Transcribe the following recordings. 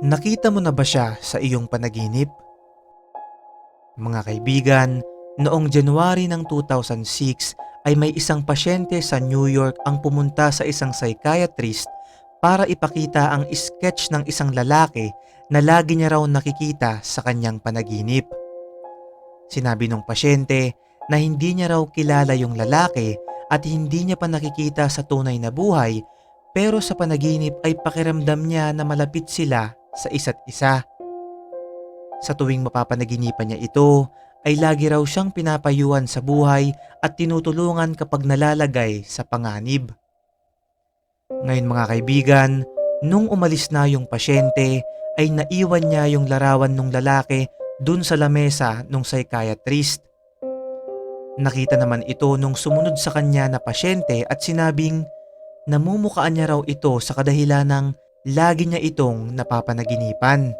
Nakita mo na ba siya sa iyong panaginip? Mga kaibigan, noong January ng 2006 ay may isang pasyente sa New York ang pumunta sa isang psychiatrist para ipakita ang sketch ng isang lalaki na lagi niya raw nakikita sa kanyang panaginip. Sinabi ng pasyente na hindi niya raw kilala yung lalaki at hindi niya pa nakikita sa tunay na buhay pero sa panaginip ay pakiramdam niya na malapit sila sa isa't isa. Sa tuwing mapapanaginipan niya ito, ay lagi raw siyang pinapayuhan sa buhay at tinutulungan kapag nalalagay sa panganib. Ngayon mga kaibigan, nung umalis na yung pasyente, ay naiwan niya yung larawan ng lalaki dun sa lamesa ng psychiatrist. Nakita naman ito nung sumunod sa kanya na pasyente at sinabing namumukaan niya raw ito sa kadahilan ng lagi niya itong napapanaginipan.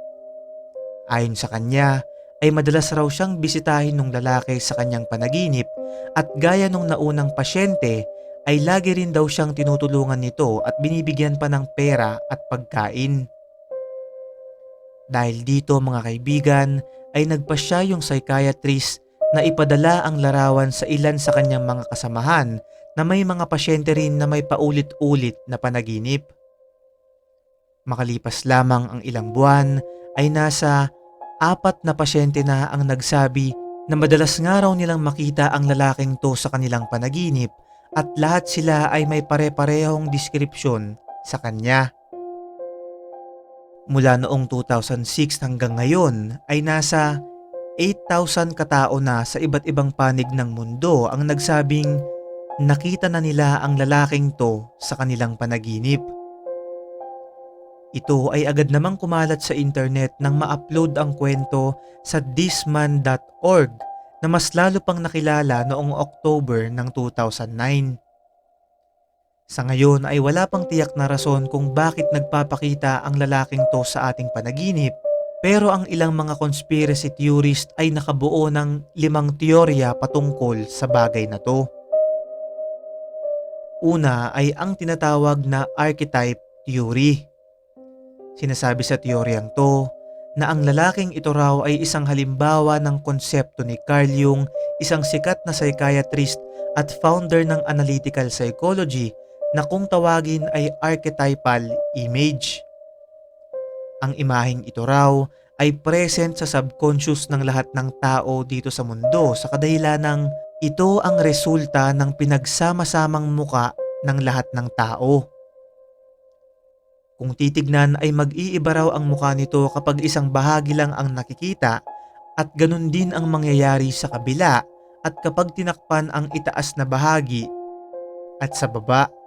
Ayon sa kanya, ay madalas raw siyang bisitahin ng lalaki sa kanyang panaginip at gaya nung naunang pasyente ay lagi rin daw siyang tinutulungan nito at binibigyan pa ng pera at pagkain. Dahil dito mga kaibigan ay nagpasya yung psychiatrist na ipadala ang larawan sa ilan sa kanyang mga kasamahan na may mga pasyente rin na may paulit-ulit na panaginip. Makalipas lamang ang ilang buwan ay nasa apat na pasyente na ang nagsabi na madalas nga raw nilang makita ang lalaking to sa kanilang panaginip at lahat sila ay may pare-parehong deskripsyon sa kanya. Mula noong 2006 hanggang ngayon ay nasa 8,000 katao na sa iba't ibang panig ng mundo ang nagsabing nakita na nila ang lalaking to sa kanilang panaginip. Ito ay agad namang kumalat sa internet nang ma-upload ang kwento sa thisman.org na mas lalo pang nakilala noong October ng 2009. Sa ngayon ay wala pang tiyak na rason kung bakit nagpapakita ang lalaking to sa ating panaginip pero ang ilang mga conspiracy theorist ay nakabuo ng limang teorya patungkol sa bagay na to. Una ay ang tinatawag na archetype theory. Sinasabi sa teoryang to na ang lalaking ito raw ay isang halimbawa ng konsepto ni Carl Jung, isang sikat na psychiatrist at founder ng analytical psychology na kung tawagin ay archetypal image. Ang imaheng ito raw ay present sa subconscious ng lahat ng tao dito sa mundo sa kadahilan ng ito ang resulta ng pinagsama-samang muka ng lahat ng tao. Kung titignan ay mag-iiba raw ang mukha nito kapag isang bahagi lang ang nakikita at ganun din ang mangyayari sa kabila at kapag tinakpan ang itaas na bahagi at sa baba.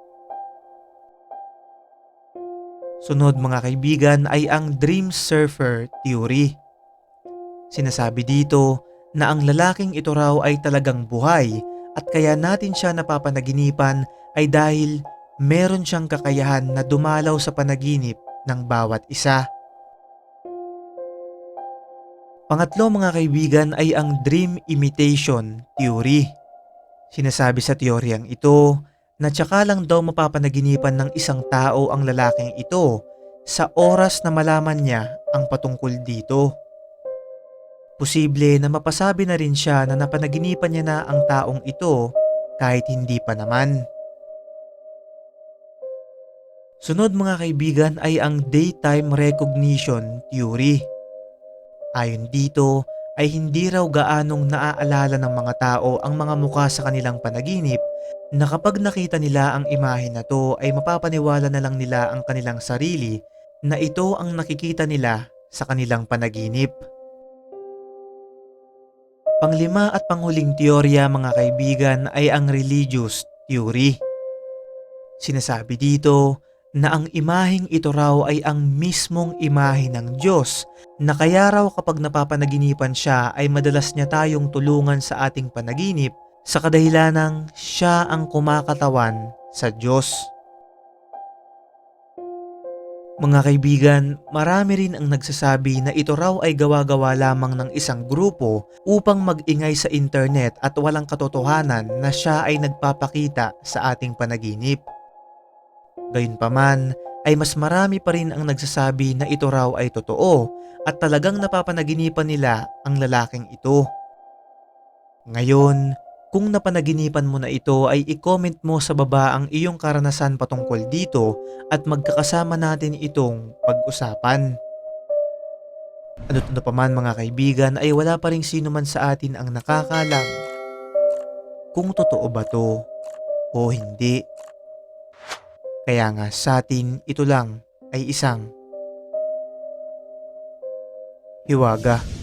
Sunod mga kaibigan ay ang Dream Surfer Theory. Sinasabi dito na ang lalaking ito raw ay talagang buhay at kaya natin siya napapanaginipan ay dahil meron siyang kakayahan na dumalaw sa panaginip ng bawat isa. Pangatlo mga kaibigan ay ang dream imitation theory. Sinasabi sa teoryang ito na tsaka lang daw mapapanaginipan ng isang tao ang lalaking ito sa oras na malaman niya ang patungkol dito. Posible na mapasabi na rin siya na napanaginipan niya na ang taong ito kahit hindi pa naman. Sunod mga kaibigan ay ang daytime recognition theory. Ayon dito ay hindi raw gaanong naaalala ng mga tao ang mga mukha sa kanilang panaginip na kapag nakita nila ang imahe na to ay mapapaniwala na lang nila ang kanilang sarili na ito ang nakikita nila sa kanilang panaginip. Panglima at panghuling teorya mga kaibigan ay ang religious theory. Sinasabi dito na ang imaheng ito raw ay ang mismong imahe ng Diyos na kaya raw kapag napapanaginipan siya ay madalas niya tayong tulungan sa ating panaginip sa kadahilan siya ang kumakatawan sa Diyos. Mga kaibigan, marami rin ang nagsasabi na ito raw ay gawa-gawa lamang ng isang grupo upang mag-ingay sa internet at walang katotohanan na siya ay nagpapakita sa ating panaginip. Gayunpaman ay mas marami pa rin ang nagsasabi na ito raw ay totoo at talagang napapanaginipan nila ang lalaking ito. Ngayon, kung napanaginipan mo na ito ay i-comment mo sa baba ang iyong karanasan patungkol dito at magkakasama natin itong pag-usapan. Ano pa man mga kaibigan ay wala pa rin sino man sa atin ang nakakalam kung totoo ba to o hindi. Kaya nga sa atin ito lang ay isang hiwaga.